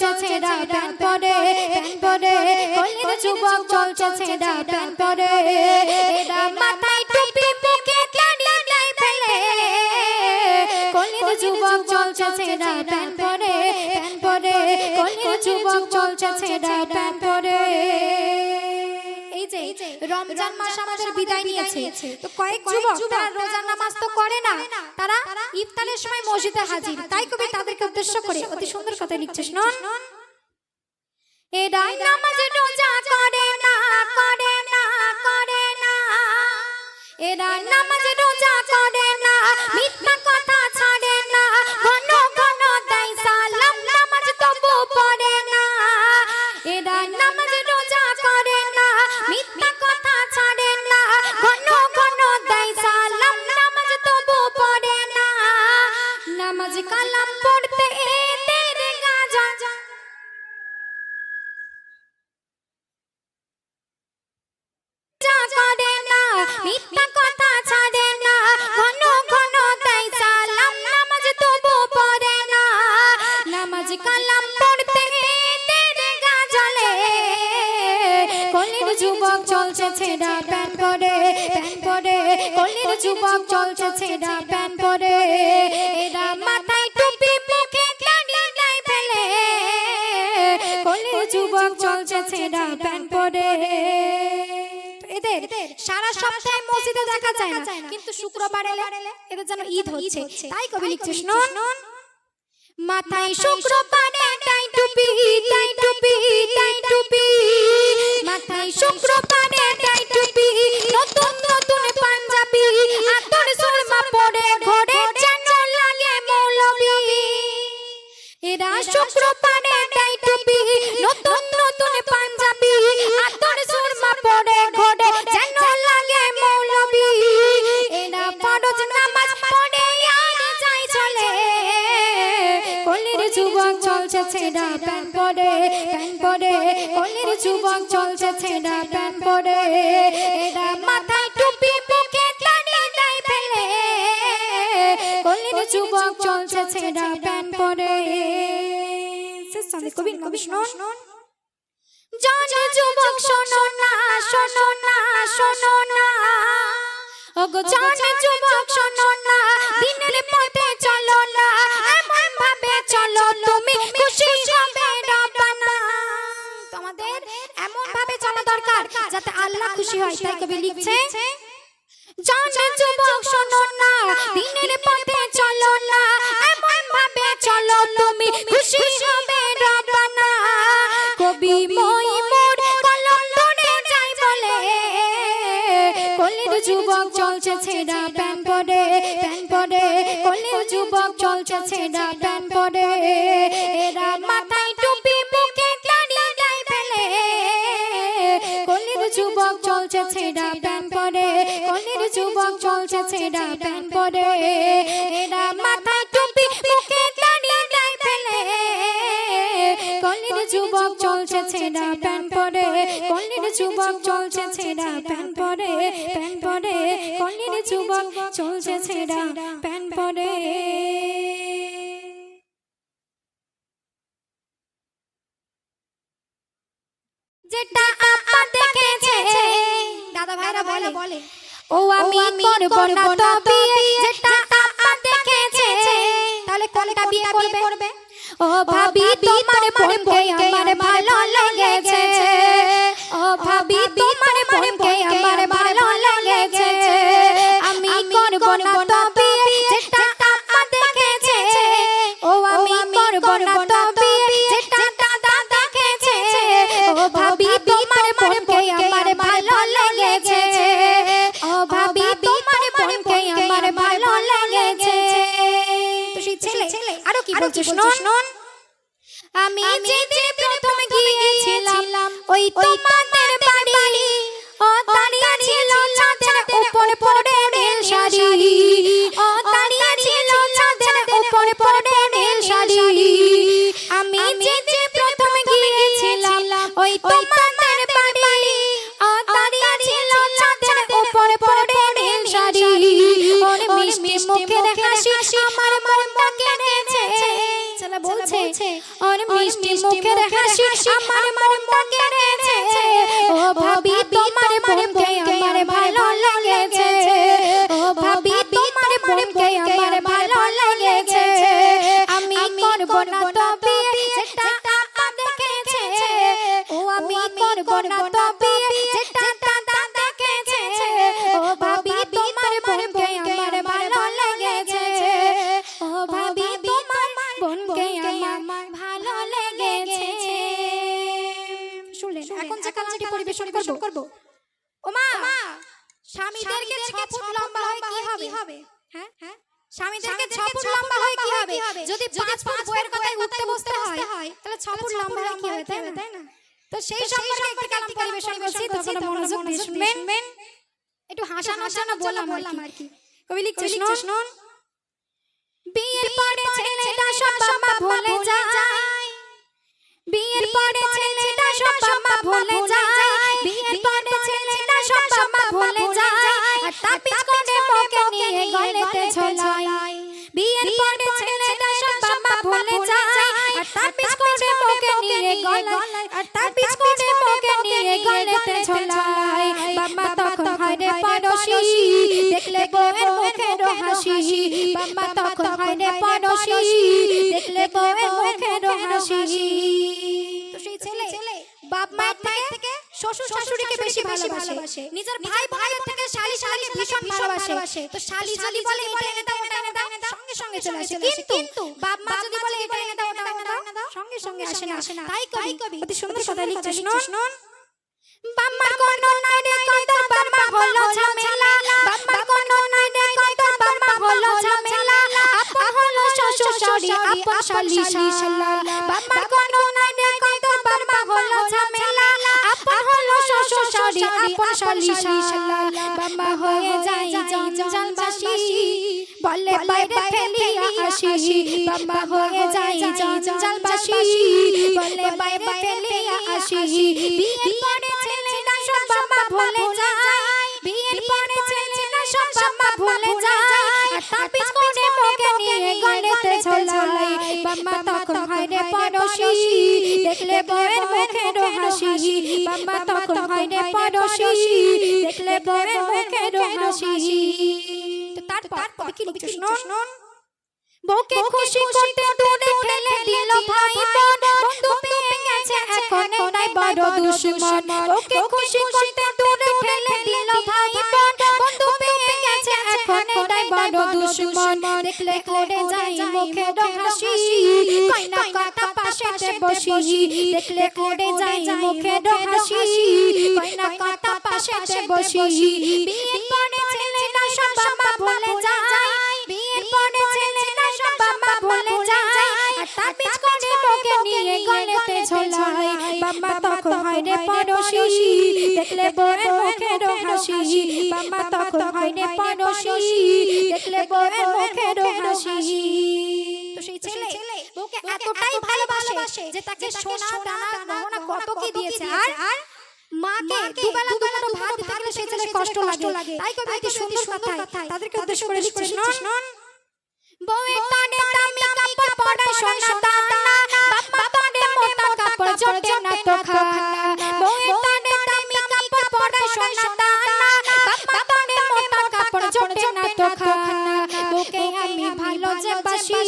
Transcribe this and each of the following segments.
চলছে ছেঁড়া প্যান্ট পরে প্যান্ট পরে কলির যুবক চলছে ছেঁড়া প্যান্ট পরে। এরা মাথায় টুপি মুখে দাড়ি নাই ফেলে। কলির যুবক চলছে ছেঁড়া প্যান্ট পরে কলির যুবক চলছে ছেঁড়া প্যান্ট পরে। রমজান মাস আমাদের বিদায় নিয়েছে। তো কয়েক যুবক তারা রোজার নামাজ তো করে না। তারা ইফতারের সময় মসজিদে হাজির। তাই কবি তাদেরকে উদ্দেশ্য করে। অতি সুন্দর কথা লিখছে শুনুন এরা নামাজ রোজা করে না করে না করে না। এরা নামাজ রোজা করে না। মিথ্যা কথা ছেঁড়া প্যান্ট পরে প্যান্ট পরে, কলির যুবক চলছে ছেঁড়া প্যান্ট পরে। এরা মাথায় টুপি, মুখে ফেলে। কলির যুবক চলছে ছেঁড়া প্যান্ট পরে। সারা সপ্তাহে মসজিদে দেখা যায় না, কিন্তু শুক্রবার এলে এদের যেন ঈদ হচ্ছে। তাই কবি লিখছে শুনুন মাথায় শুক্রবারে টাই টুপি টাই টুপি টাই টুপি। মাথায় শুক্রবারে এরা শুক্রবারে টাই টুপি, নতুন নতুন পাঞ্জাবি, আতর সুরমা পরে ঘরে যেন লাগে মৌলবি। এরা ফরজ নামাজ পড়ে আর যাই চলে। কলির যুবক চলছে ছেঁড়া প্যান্ট পরে প্যান্ট পরে। কলির যুবক চলছে ছেঁড়া প্যান্ট পরে। এরা মাথায় টুপি মুখে দাড়ি নাই ফেলে। কলির যুবক চলছে ছেঁড়া প্যান্ট পরে। সন্ধে কবি কবি শুনুন জানে যুবক শোনো না শোনো না শোনো না। ওগো জানে যুবক শোনো না দিনের পথে চলো না এমন ভাবে চলো তুমি খুশি হবে রব্বানা তোমাদের এমন ভাবে চলা দরকার যাতে আল্লাহ খুশি হয় তাই কবি লিখছে জানে যুবক শোনো না দিনের পথে চলো না ছেঁড়া প্যান্ট পরে প্যান্ট পরে কলির যুবক চলছে ছেঁড়া প্যান্ট পরে। এরা মাথায় টুপি, মুখে দাড়ি নাই ফেলে। কলির যুবক চলছে ছেঁড়া প্যান্ট পরে কলির যুবক চলছে ছেঁড়া প্যান্ট পরে। এরা মাথায় টুপি, মুখে যুবক চলছে ছেঁড়া প্যান্ট পরে যুবক চলছে ছেঁড়া প্যান্ট পরে প্যান্ট পরে কলির যুবক চলছে ছেঁড়া প্যান্ট পরে। যেটা আপা দেখেছে, দাদা ভাইরা বলে বলে, ও আমি করব না তো বিয়ে, যেটা আপা দেখেছে, তাহলে কোনটা বিয়ে করবে? ও ভাবি, তোমার বোনকে আমার ভালো লেগেছে। ভাবি তোমার বোনকে আমার ভালো লেগেছে। আমি করব না যেটা দেখেছে। ও আমি করব না যেটা দাদা দেখেছে। ও ভাবি তোমার বোনকে আমার ভালো লেগেছে। ও ভাবি তোমার বোনকে আমার ভালো লেগেছে। তো সেই ছেলে আরও কি বলছে শুনুন আমি যেদিন প্রথম গিয়েছিলাম ওই তোমাদের বাড়ি ও দাঁড়িয়ে ছিল ছাদের উপরে পড়ে রেল শাড়ি। ও দাঁড়িয়ে ছিল ছাদের উপরে পড়ে রেল শাড়ি। আমি যেদিন প্রথম গিয়েছিলাম ওই তোমাদের বাড়ি। ও দাঁড়িয়ে ছিল ছাদের উপরে পড়ে রেল শাড়ি। ওর মিষ্টি মুখের হাসি আমার মনটা কেড়েছে বলছে ওর মিষ্টি মুখ মুখের হাসি আমার মনটা কেড়েছে পরিবেশন করব। ওমা স্বামীদেরকে ছ ফুট লম্বা হয় কি হবে? হ্যাঁ? হ্যাঁ? স্বামীদেরকে ছ ফুট লম্বা হয় কি হবে? যদি পাঁচ ফুট বইয়ের কথায় উঠতে বসতে হয় তাহলে ছ ফুট লম্বা হয় কি হবে তাই না? তো সেই সম্পর্কে একটি কালাম পরিবেশন করছি তখন মনোযোগ দিয়ে শুনবেন একটু হাসানো হাসানো বললাম আর কি। কবি লিখছে শুনুন বিয়ের পরে ছেলেটা সব বাবা ভুলে যায়। বিয়ের পরে ছেলেটা সব বাবা ভুলে যায় বিয়ের পরে ছেলেটা সব বাবা ভুলে যায়। আর তাপিস করে মুখে নিয়ে গলেতে ঝোলায় বিয়ের পরে ছেলেটা সব বাবা ভুলে যায়। আর তাপিস করে মুখে নিয়ে গলায়। আর তাপিস করে মুখে নিয়ে গলেতে ঝোলায় বাবা তখন হয় পড়োশি। দেখলে বউয়ের মুখের হাসি। বাবা তখন হয় পড়োশি। দেখলে বউয়ের মুখের হাসি। তো সেই ছেলে বাপ মায়ের থেকে শ্বশুর শাশুড়িকে বেশি ভালোবাসে। নিজের ভাই ভাইয়ের থেকে শালি শালি ভীষণ ভালোবাসে। তো শালি যদি বলে এটা এনে দাও এটা এনে দাও সঙ্গে সঙ্গে চলে আসে। কিন্তু বাপ মা যদি বলে এটা এনে দাও এটা এনে দাও সঙ্গে সঙ্গে আসে না। আসে না। তাই কবি। অতি সুন্দর কথা লিখছে শুনুন। বাম্মার কোনো নাই রে কত বাম্মা হলো ঝামেলা। বাম্মার কোনো নাই রে কত বাম্মা হলো ঝামেলা। আপন হলো শাশুড়ি আপন শালি শালা বাম্মার কোনো নাই রে কত বাম্মা হলো ঝামেলা। আপন হলো শ্বশুর শাশুড়ি আপন শালি শালা বাম্মা হয়ে যায় জঞ্জালবাসী বলে বাইরে ফেলিয়া আসি। বাম্মা হয়ে যায় জঞ্জালবাসী বলে বাইরে ফেলিয়া আসি। বিয়ের পরে ছেলেরা সব বাবা ভুলে যায়। বিয়ের পরে ছেলেরা সব বাবা ভুলে যায়। আর তাপিস করে মুখে নিয়ে পড়োশি দেখলে বউয়ের মুখের হাসি বাম্মা তখন হয় রে পড়োশি দেখলে বউয়ের মুখের হাসি। তো তারপর কি লিখছে শুনুন বউকে খুশি করতে দূরে ঠেলে দিল ভাই বোন। বন্ধু পেয়ে গেছে এখন এটাই বড় দুশ্মন। বউকে খুশি করতে দূরে ঠেলে দিল ভাই বোন। এখন বড় দুশ্মন। দেখলে করে যাই মুখে হাসি। কইনা কথা পাশেতে বসি। দেখলে করে যাই মুখে হাসি। কইনা কথা পাশেতে বসি। বিয়ের পরে ছেলেরা সব বাবা বলে যায়। হয় রে পড়োশি দেখলে বউয়ের মুখের হাসি বাবা তখন হয় রে পড়োশি দেখলে বউয়ের মুখের হাসি। তো সেই ছেলে বউকে এতটাই ভালোবাসে যে তাকে সোনা দানা গহনা কত কি দিয়েছে? আর আর মাকে দুবেলা দুবেলা ভাত দিতে গেলে সেই ছেলের কষ্ট লাগে। তাই কবি একটি সুন্দর কথায় তাদেরকে উদ্দেশ্য করে লিখছে বউয়ের তনে দামি কাপড় পরায় সোনা দানা জোটে না তো খানা বউয়ের তনে দামি কাপড় পরায় সোনা দানা বাপ্পা তনে মোটা কাপড় জোটে না তো খানা বউকে আমি ভালো যে বাসি,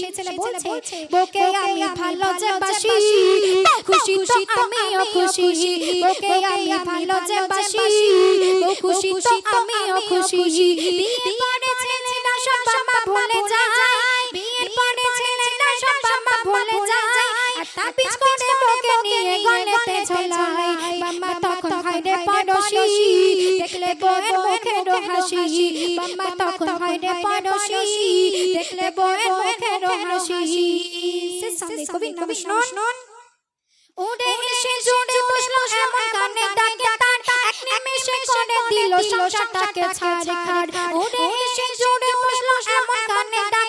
সে ছেলে বলছে, বউকে পরে বাবা পরে বাবা করে হাসি বাম্মা তখন হয় রে পড়োশি দেখলে বউয়ের মুখের হাসি সে সামনে কবি নবী শুনুন উড়ে এসে জুড়ে বসল এমন কানে ডাকে তার। এক নিমেষে করে দিল সংসারটাকে ছাড় খাড় উড়ে এসে জুড়ে বসল এমন কানে ডাকে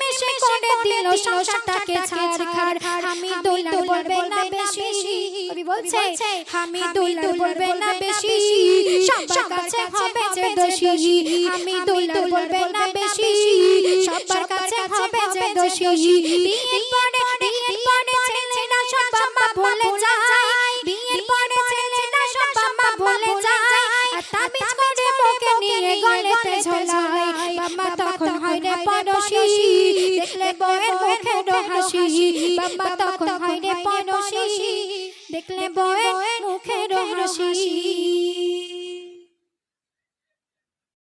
মিশে করে দিল, সংসারটাকে ছাড়খাড় আমি দুলাল বলবে না বেশি। কবি বলছে আমি দুলাল বলবে না বেশি। সবার কাছে হবে যে দোষী। আমি দুলাল বলবে না বেশি। সবার কাছে হবে যে দোষী। বিয়ের পরে বিয়ের পরে ছেলেরা সব বাবা বলে যায়। বিয়ের পরে ছেলেরা সব বাবা বলে যায়। আর তাবিজ করে মুখে নিয়ে গলে হাসি বাবা তখন হয় রে পরশি দেখলে বয়ে মুখের হাসি